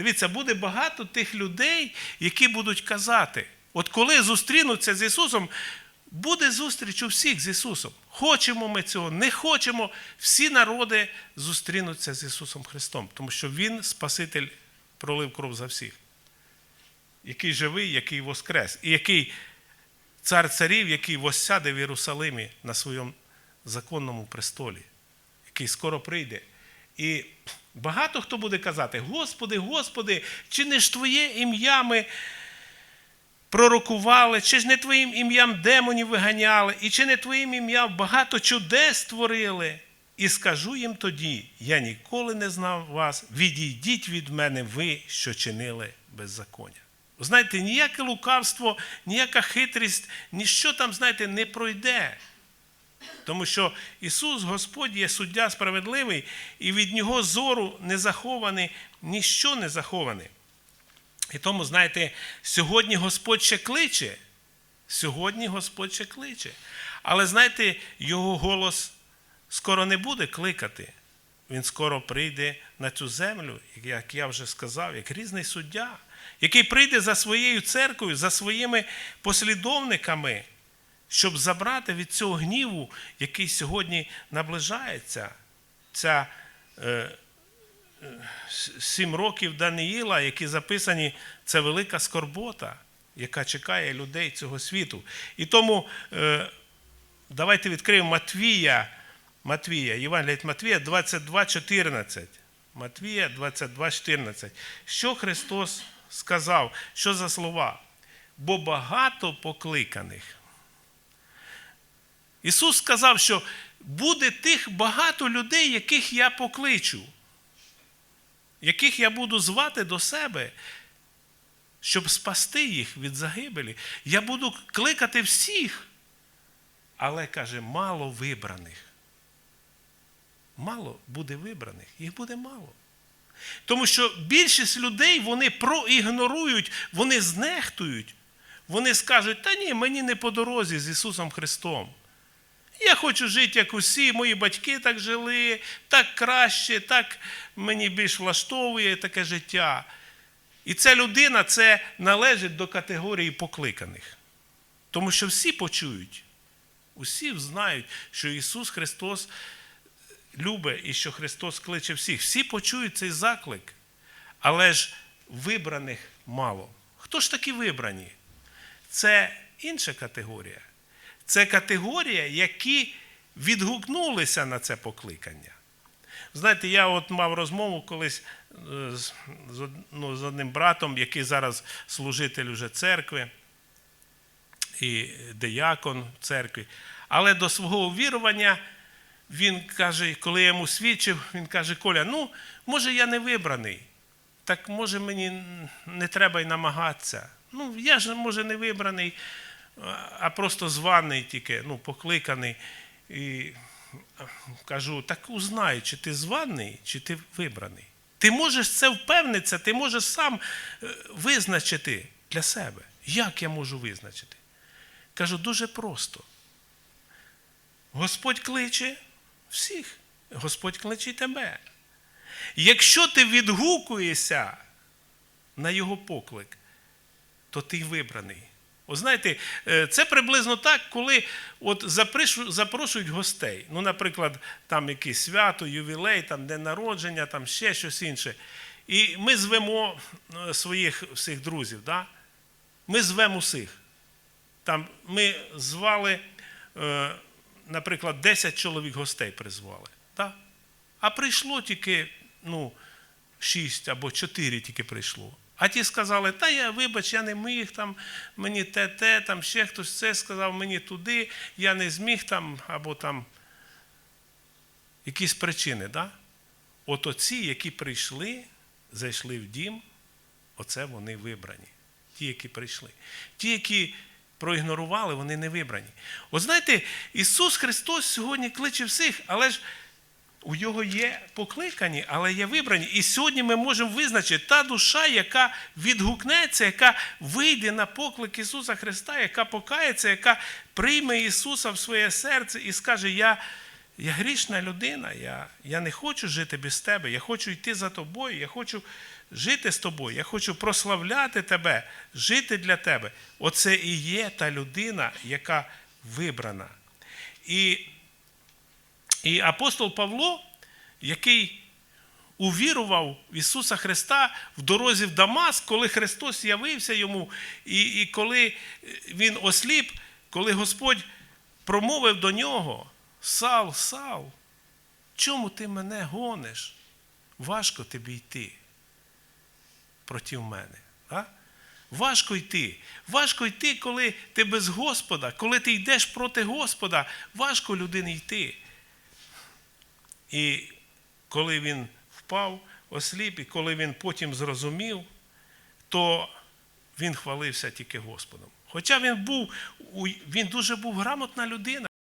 Дивіться, буде багато тих людей, які будуть казати: от коли зустрінуться з Ісусом, буде зустріч у всіх з Ісусом. Хочемо ми цього, не хочемо. Всі народи зустрінуться з Ісусом Христом, тому що Він Спаситель пролив кров за всіх, який живий, який воскрес, і який цар царів, який воссяде в Єрусалимі на своєму законному престолі, який скоро прийде. І багато хто буде казати: Господи, Господи, чи не ж Твоє ім'я ми пророкували, чи ж не Твоїм ім'ям демонів виганяли, і чи не Твоїм ім'ям багато чудес творили? І скажу їм тоді: я ніколи не знав вас, відійдіть від мене, ви, що чинили беззаконня. Знаєте, ніяке лукавство, ніяка хитрість, ніщо там, знаєте, не пройде. Тому що Ісус Господь є суддя справедливий, і від Нього зору не захований, ніщо не заховане. І тому, знаєте, сьогодні Господь ще кличе. Сьогодні Господь ще кличе. Але знаєте, Його голос скоро не буде кликати. Він скоро прийде на цю землю, як я вже сказав, як різний суддя, який прийде за своєю церквою, за своїми послідовниками, щоб забрати від цього гніву, який сьогодні наближається. Ця е, сім років Даниїла, які записані, це велика скорбота, яка чекає людей цього світу. І тому е, давайте відкриємо Матвія, Матвія, Євангелія Матвія 22,14. Матвія 22,14. Що Христос сказав? Що за слова? Бо багато покликаних. Ісус сказав, що буде тих багато людей, яких я покличу, яких я буду звати до себе, щоб спасти їх від загибелі. Я буду кликати всіх, але каже, мало вибраних. Мало буде вибраних, їх буде мало. Тому що більшість людей вони проігнорують, вони знехтують. Вони скажуть, та ні, мені не по дорозі з Ісусом Христом. Я хочу жити, як усі, мої батьки так жили, так краще, так мені більш влаштовує таке життя. І ця людина це належить до категорії покликаних. Тому що всі почують, усі знають, що Ісус Христос любить і що Христос кличе всіх. Всі почують цей заклик, але ж вибраних мало. Хто ж такі вибрані? Це інша категорія. Це категорія, які відгукнулися на це покликання. Знаєте, я от мав розмову колись з, ну, з одним братом, який зараз служитель уже церкви і деякон церкві. Але до свого увірування він каже, коли я йому свідчив, він каже: Коля, ну, може, я не вибраний. Так може мені не треба й намагатися. Ну, я ж, може, не вибраний а просто званий тільки, ну, покликаний. І кажу, так узнай, чи ти званий, чи ти вибраний. Ти можеш це впевнитися, ти можеш сам визначити для себе. Як я можу визначити? Кажу, дуже просто. Господь кличе всіх, Господь кличе тебе. Якщо ти відгукуєшся на його поклик, то ти вибраний. О, знаєте, це приблизно так, коли от запрошують гостей. Ну, наприклад, там якесь свято, ювілей, там день народження, там ще щось інше. І ми звемо своїх всіх друзів. Да? Ми звемо усіх. Там Ми звали, наприклад, 10 чоловік гостей призвали. Да? А прийшло тільки ну, 6 або 4 тільки прийшло. А ті сказали, та я, вибач, я не міг, там, мені те, те, там ще хтось це сказав, мені туди, я не зміг там, або там якісь причини. Да? От оці, які прийшли, зайшли в дім, оце вони вибрані. Ті, які прийшли. Ті, які проігнорували, вони не вибрані. От знаєте, Ісус Христос сьогодні кличе всіх, але ж. У його є покликані, але є вибрані. І сьогодні ми можемо визначити та душа, яка відгукнеться, яка вийде на поклик Ісуса Христа, яка покається, яка прийме Ісуса в своє серце і скаже: Я я грішна людина, я, я не хочу жити без тебе, я хочу йти за тобою, я хочу жити з тобою, я хочу прославляти тебе, жити для тебе. Оце і є та людина, яка вибрана. І, і апостол Павло, який увірував в Ісуса Христа в дорозі в Дамаск, коли Христос явився йому, і, і коли він осліп, коли Господь промовив до нього: Сал, Сал, чому ти мене гониш? Важко тобі йти проти мене. А? Важко йти. Важко йти, коли ти без Господа, коли ти йдеш проти Господа, важко людині йти. І коли він впав, осліп, і коли він потім зрозумів, то він хвалився тільки Господом. Хоча він був, він дуже був грамотна людина.